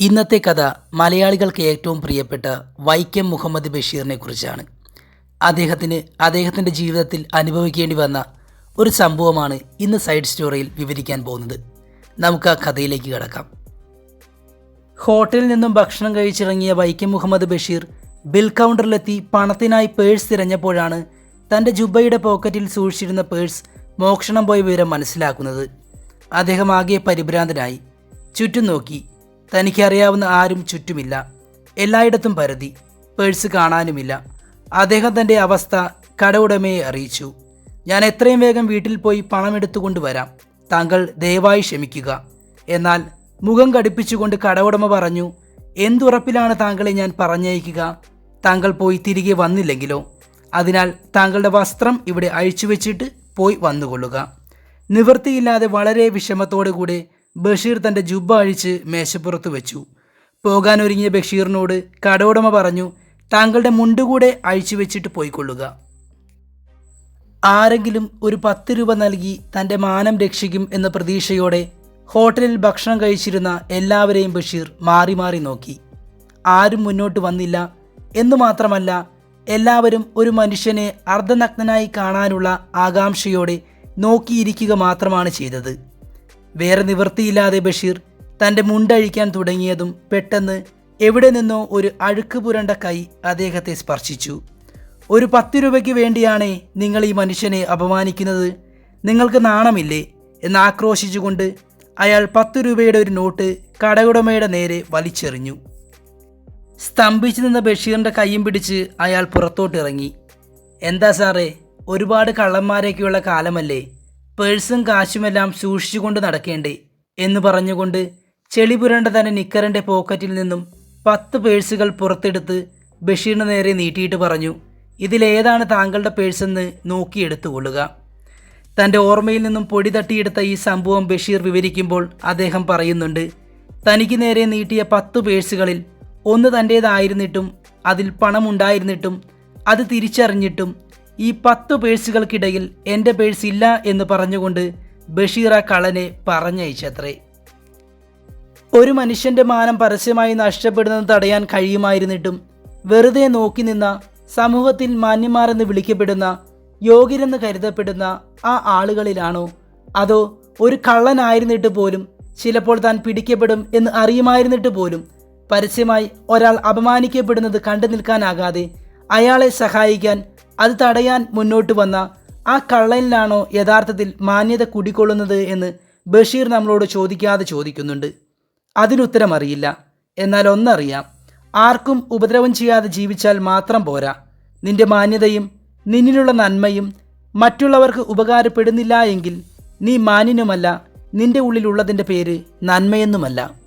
ഇന്നത്തെ കഥ മലയാളികൾക്ക് ഏറ്റവും പ്രിയപ്പെട്ട വൈക്കം മുഹമ്മദ് ബഷീറിനെ കുറിച്ചാണ്. അദ്ദേഹത്തിന് അദ്ദേഹത്തിന്റെ ജീവിതത്തിൽ അനുഭവിക്കേണ്ടി വന്ന ഒരു സംഭവമാണ് ഇന്ന് സൈഡ് സ്റ്റോറിയിൽ വിവരിക്കാൻ പോകുന്നത്. നമുക്ക് ആ കഥയിലേക്ക് കിടക്കാം. ഹോട്ടലിൽ നിന്നും ഭക്ഷണം കഴിച്ചിറങ്ങിയ വൈക്കം മുഹമ്മദ് ബഷീർ ബിൽ കൗണ്ടറിലെത്തി പണത്തിനായി പേഴ്സ് തിരഞ്ഞപ്പോഴാണ് തന്റെ ജുബയുടെ പോക്കറ്റിൽ സൂക്ഷിച്ചിരുന്ന പേഴ്സ് മോക്ഷണം പോയ വിവരം മനസ്സിലാക്കുന്നത്. അദ്ദേഹം ആകെ പരിഭ്രാന്തനായി. ചുറ്റും നോക്കി. തനിക്കറിയാവുന്ന ആരും ചുറ്റുമില്ല. എല്ലായിടത്തും പരതി. പേഴ്സ് കാണാനുമില്ല. അദ്ദേഹം തന്റെ അവസ്ഥ കടവുടമയെ അറിയിച്ചു. ഞാൻ എത്രയും വേഗം വീട്ടിൽ പോയി പണം എടുത്തുകൊണ്ട് വരാം. താങ്കൾ ദയവായി ക്ഷമിക്കുക. എന്നാൽ മുഖം കടുപ്പിച്ചുകൊണ്ട് കടവുടമ പറഞ്ഞു എന്തുറപ്പിലാണ് താങ്കളെ ഞാൻ പറഞ്ഞയക്കുക? താങ്കൾ പോയി തിരികെ വന്നില്ലെങ്കിലോ? അതിനാൽ താങ്കളുടെ വസ്ത്രം ഇവിടെ അഴിച്ചുവെച്ചിട്ട് പോയി വന്നുകൊള്ളുക. നിവൃത്തിയില്ലാതെ വളരെ വിഷമത്തോടു കൂടെ ബഷീർ തന്റെ ജുബ്ബ അഴിച്ച് മേശപ്പുറത്ത് വെച്ചു. പോകാനൊരുങ്ങിയ ബഷീറിനോട് കടവുടമ പറഞ്ഞു താങ്കളുടെ മുണ്ടുകൂടെ അഴിച്ചു വെച്ചിട്ട് പോയിക്കൊള്ളുക. ആരെങ്കിലും ഒരു പത്ത് രൂപ നൽകി തന്റെ മാനം രക്ഷിക്കും എന്ന പ്രതീക്ഷയോടെ ഹോട്ടലിൽ ഭക്ഷണം കഴിച്ചിരുന്ന എല്ലാവരെയും ബഷീർ മാറി മാറി നോക്കി. ആരും മുന്നോട്ട് വന്നില്ല. എന്നു മാത്രമല്ല എല്ലാവരും ഒരു മനുഷ്യനെ അർദ്ധനഗ്നനായി കാണാനുള്ള ആകാംക്ഷയോടെ നോക്കിയിരിക്കുക മാത്രമാണ് ചെയ്തത്. വേറെ നിവൃത്തിയില്ലാതെ ബഷീർ തന്റെ മുണ്ടഴിക്കാൻ തുടങ്ങിയതും പെട്ടെന്ന് എവിടെ നിന്നോ ഒരു അഴുക്ക് പുരണ്ട കൈ അദ്ദേഹത്തെ സ്പർശിച്ചു. ഒരു പത്ത് രൂപയ്ക്ക് വേണ്ടിയാണേ നിങ്ങൾ ഈ മനുഷ്യനെ അപമാനിക്കുന്നത്? നിങ്ങൾക്ക് നാണമില്ലേ? എന്ന് ആക്രോശിച്ചുകൊണ്ട് അയാൾ പത്ത് രൂപയുടെ ഒരു നോട്ട് കടയുടമയുടെ നേരെ വലിച്ചെറിഞ്ഞു. സ്തംഭിച്ചു നിന്ന ബഷീറിന്റെ കൈയും പിടിച്ച് അയാൾ പുറത്തോട്ടിറങ്ങി. എന്താ സാറേ ഒരുപാട് കള്ളന്മാരൊക്കെയുള്ള കാലമല്ലേ? പേഴ്സും കാശുമെല്ലാം സൂക്ഷിച്ചുകൊണ്ട് നടക്കേണ്ടേ എന്ന് പറഞ്ഞുകൊണ്ട് ചെളി പുരണ്ട തന്നെ നിക്കറിന്റെ പോക്കറ്റിൽ നിന്നും പത്ത് പേഴ്സുകൾ പുറത്തെടുത്ത് ബഷീറിന് നേരെ നീട്ടിയിട്ട് പറഞ്ഞു ഇതിലേതാണ് താങ്കളുടെ പേഴ്സെന്ന് നോക്കിയെടുത്തുകൊള്ളുക. തന്റെ ഓർമ്മയിൽ നിന്നും പൊടി തട്ടിയെടുത്ത ഈ സംഭവം ബഷീർ വിവരിക്കുമ്പോൾ അദ്ദേഹം പറയുന്നുണ്ട് തനിക്ക് നേരെ നീട്ടിയ പത്ത് പേഴ്സുകളിൽ ഒന്ന് തന്റേതായിരുന്നിട്ടും അതിൽ പണമുണ്ടായിരുന്നിട്ടും അത് തിരിച്ചറിഞ്ഞിട്ടും ഈ പത്ത് പേഴ്സുകൾക്കിടയിൽ എന്റെ പേഴ്സ് ഇല്ല എന്ന് പറഞ്ഞുകൊണ്ട് ബഷീറ കളനെ പറഞ്ഞയച്ചത്രേ. ഒരു മനുഷ്യന്റെ മാനം പരസ്യമായി നഷ്ടപ്പെടുന്നത് തടയാൻ കഴിയുമായിരുന്നിട്ടും വെറുതെ നോക്കി നിന്ന സമൂഹത്തിൽ മാന്യന്മാരെന്ന് വിളിക്കപ്പെടുന്ന യോഗ്യരെന്ന് കരുതപ്പെടുന്ന ആ ആളുകളിലാണോ? അതോ ഒരു കള്ളനായിരുന്നിട്ട് പോലും ചിലപ്പോൾ താൻ പിടിക്കപ്പെടും എന്ന് അറിയുമായിരുന്നിട്ട് പോലും പരസ്യമായി ഒരാൾ അപമാനിക്കപ്പെടുന്നത് കണ്ടു നിൽക്കാനാകാതെ അയാളെ സഹായിക്കാൻ അത് തടയാൻ മുന്നോട്ട് വന്ന ആ കള്ളനിലാണോ യഥാർത്ഥത്തിൽ മാന്യത കുടികൊള്ളുന്നത് എന്ന് ബഷീർ നമ്മളോട് ചോദിക്കാതെ ചോദിക്കുന്നുണ്ട്. അതിനുത്തരം അറിയില്ല. എന്നാൽ ഒന്നറിയാം. ആർക്കും ഉപദ്രവം ചെയ്യാതെ ജീവിച്ചാൽ മാത്രം പോരാ. നിന്റെ മാന്യതയും നിന്നിലുള്ള നന്മയും മറ്റുള്ളവർക്ക് ഉപകാരപ്പെടുന്നില്ല എങ്കിൽ നീ മാന്യനുമല്ല നിന്റെ ഉള്ളിലുള്ളതിന്റെ പേര് നന്മയെന്നുമല്ല.